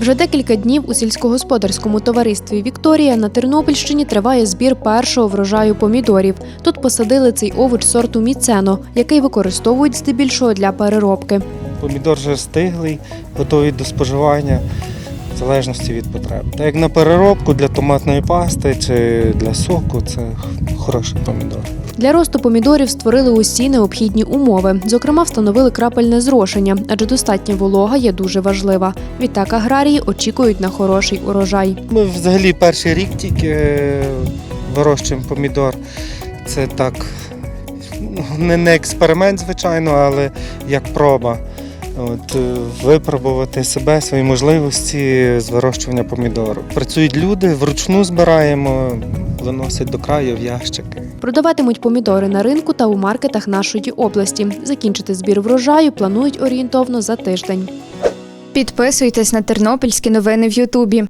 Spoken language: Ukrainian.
Вже декілька днів у сільськогосподарському товаристві Вікторія на Тернопільщині триває збір першого врожаю помідорів. Тут посадили цей овоч сорту міцено, який використовують здебільшого для переробки. Помідор вже стиглий, готовий до споживання в залежності від потреб. Так як на переробку для томатної пасти чи для соку це хороший помідор. Для росту помідорів створили усі необхідні умови. Зокрема, встановили крапельне зрошення, адже достатня волога є дуже важлива. Відтак аграрії очікують на хороший урожай. Ми взагалі перший рік тільки е, вирощуємо помідор. Це так ну, не, не експеримент, звичайно, але як проба. От, е, випробувати себе, свої можливості з вирощування помідору. Працюють люди, вручну збираємо, виносять до краю в ящики. Продаватимуть помідори на ринку та у маркетах нашої області. Закінчити збір врожаю планують орієнтовно за тиждень. Підписуйтесь на тернопільські новини в Ютубі.